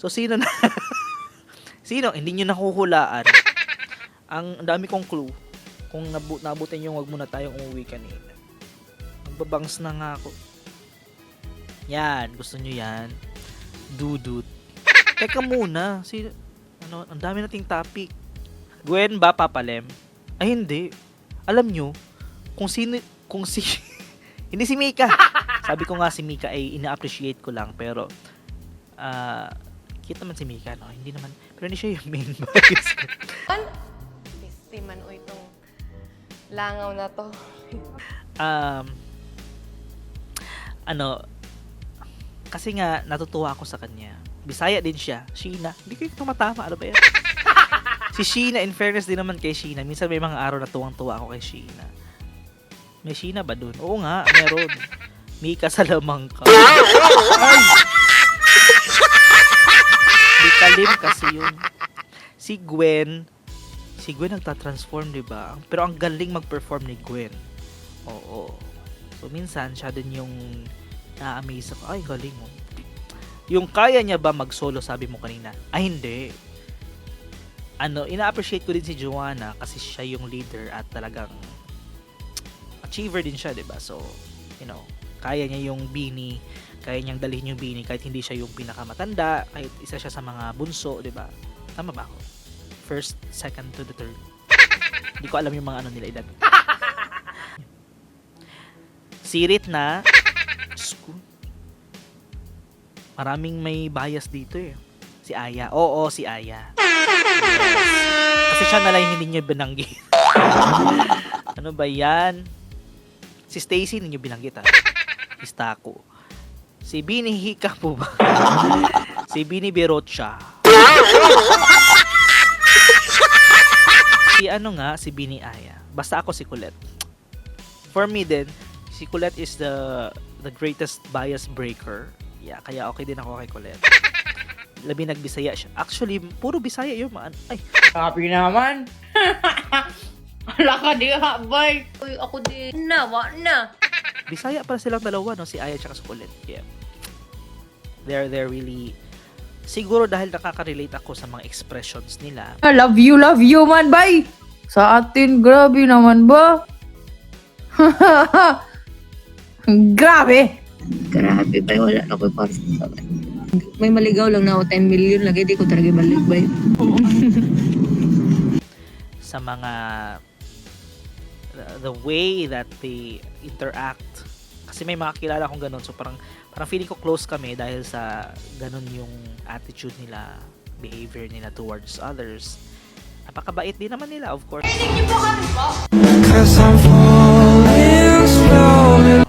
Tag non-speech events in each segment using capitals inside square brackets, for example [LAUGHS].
So, sino na... [LAUGHS] sino? Hindi nyo nakuhulaan. Ang dami kong clue. Kung nabu nabutin yung wag muna tayong umuwi kanina. Magbabangs na nga ako. Yan. Gusto nyo yan? Dudut. Teka muna. Si, ano, ang dami nating topic. Gwen ba papalem? Ay, hindi. Alam nyo, kung sino, kung si, [LAUGHS] hindi si Mika. Sabi ko nga si Mika ay ina-appreciate ko lang, pero, ah, kita man si Mika, no? Hindi naman, pero hindi siya yung main bias ko. Pisti man o itong langaw na to. um, ano, kasi nga, natutuwa ako sa kanya. Bisaya din siya. Sheena. Hindi ko yung tumatama. Ano ba yan? [LAUGHS] si Sheena, in fairness din naman kay Sheena. Minsan may mga araw na tuwang-tuwa ako kay Sheena. May Sheena ba dun? Oo nga, meron. Mika sa lamang ka. [LAUGHS] Ay! Mika Lim kasi yun. Si Gwen, si Gwen nagtatransform, di ba? Pero ang galing mag-perform ni Gwen. Oo. So, minsan, siya din yung na-amaze ako. Ay, galing mo. Yung kaya niya ba mag-solo, sabi mo kanina? Ay, hindi. Ano, ina-appreciate ko din si Joanna kasi siya yung leader at talagang achiever din siya, 'di ba? So, you know, kaya niya yung bini, kaya niyang dalhin yung bini kahit hindi siya yung pinakamatanda, kahit isa siya sa mga bunso, 'di ba? Tama ba ako? First, second to the third. Hindi ko alam yung mga ano nila edad. Sirit na. Ko. Maraming may bias dito eh. Si Aya. Oo, si Aya. Kasi siya na lang hindi niyo binanggit. [LAUGHS] ano ba yan? Si Stacy ninyo binanggit ha. Si Stako. Si Bini Hika po ba? [LAUGHS] si Bini Birotcha. si ano nga, si Bini Aya. Basta ako si Colette. For me din, si Colette is the the greatest bias breaker. Yeah, kaya okay din ako kay Colette. Labi nagbisaya siya. Actually, puro Bisaya yun. Man. Ay, Happy naman. [LAUGHS] Wala ka di ha, boy. Uy, ako din. Na, wa na. Bisaya pala silang dalawa, no? Si Aya at si Colette. Yeah. They're, they're really... Siguro dahil nakaka-relate ako sa mga expressions nila. I love you, love you man, bay. Sa atin, grabe naman ba? [LAUGHS] grabe. Grabe ba, wala na ko para sa May maligaw lang na ako 10 million lagi, di ko talaga balik ba sa mga the way that they interact. Kasi may mga kilala akong ganun. So parang parang feeling ko close kami dahil sa ganun yung attitude nila behavior nila towards others. Napakabait din naman nila of course.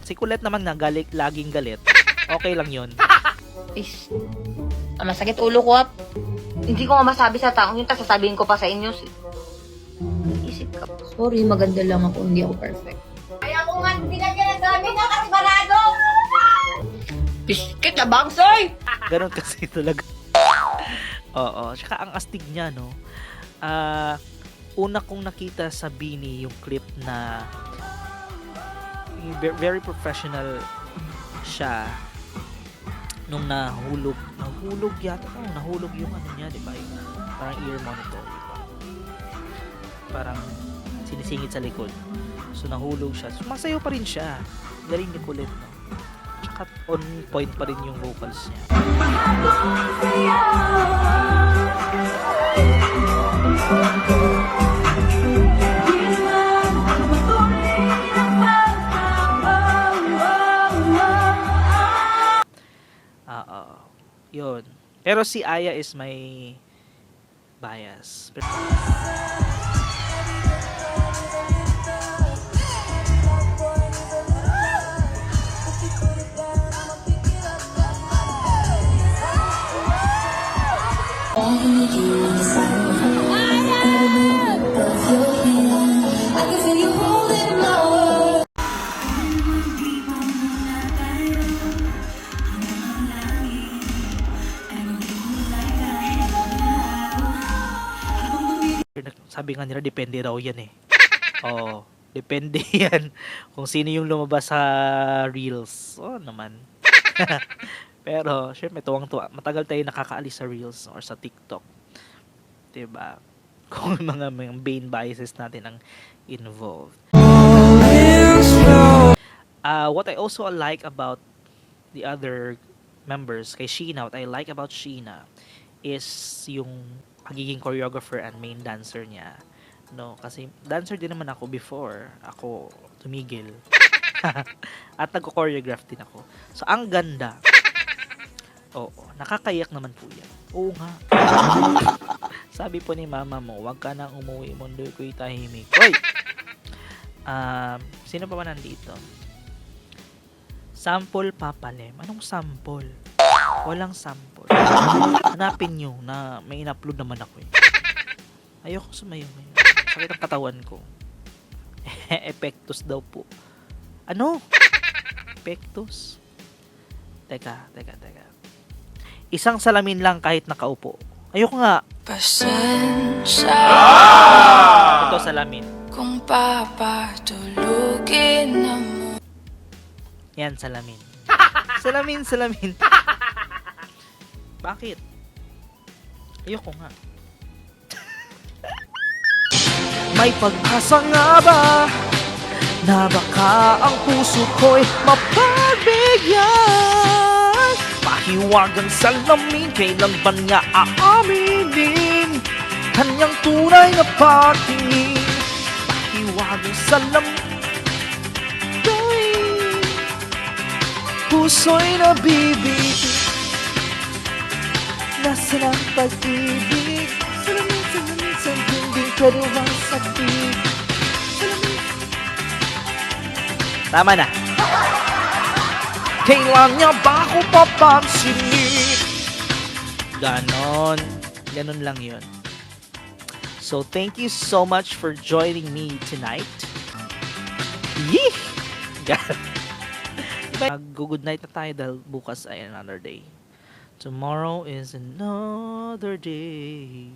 Si Colette naman na galit, laging galit. Okay lang yun. Is, ah, masakit ulo ko, ap. Hindi ko nga masabi sa taong yun, tapos sasabihin ko pa sa inyo. Sorry, maganda lang ako, hindi ako perfect. Kaya ko nga binagyan ng dami na kasi barado. Biskit na bangsoy! [LAUGHS] Ganon kasi talaga. Oo. Tsaka ang astig niya, no? Ah, una kong nakita sa Bini yung clip na very professional siya nung nahulog nahulog yata oh, nahulog yung ano niya di ba yung parang ear monitor parang sinisingit sa likod so nahulog siya so masayo pa rin siya galing ni kulit no tsaka on point pa rin yung vocals niya Oo. Yun. Pero si Aya is my bias. Pero, sabi nga nila, depende raw yan eh. [LAUGHS] Oo. Depende [LAUGHS] yan kung sino yung lumabas sa reels. Oo naman. [LAUGHS] Pero, syempre, tuwang-tuwa. Matagal tayo nakakaalis sa Reels or sa TikTok. ba? Kung mga, mga main biases natin ang involved. Uh, what I also like about the other members, kay Sheena, what I like about Sheena is yung pagiging choreographer and main dancer niya. No, kasi dancer din naman ako before ako tumigil. [LAUGHS] At nagko-choreograph din ako. So, ang ganda. Oo, nakakayak naman po yan. Oo nga. [LAUGHS] Sabi po ni mama mo, wag ka nang umuwi mundo ko'y tahimik. Hoy! Um, sino pa ba nandito? Sample papalem. Anong sample? Walang sample. Hanapin nyo na may in-upload naman ako eh. Ayoko sumayo ngayon. Sakit ang katawan ko. [LAUGHS] Epektus daw po. Ano? Epektus? Teka, teka, teka. Isang salamin lang kahit nakaupo. Ayoko nga. Pasensya Ito salamin. kung papatulugin na mo Yan, salamin. salamin, salamin. Bakit? Ayoko nga. May pag-asa nga ba na baka ang puso ko'y mapagbigyan? Pahiwagang salamin, kailan ba nga aaminin? Kanyang tunay na pagtingin Pahiwagang salamin Puso'y nabibig Nasaan ang pag-ibig Salamin, salamin, sa hindi pwede masakit Salamin Tama na Kailan niya ba ako papansinin? Ganon. Ganon lang yun. So, thank you so much for joining me tonight. Yee! [LAUGHS] Mag-good night na tayo dahil bukas ay another day. Tomorrow is another day.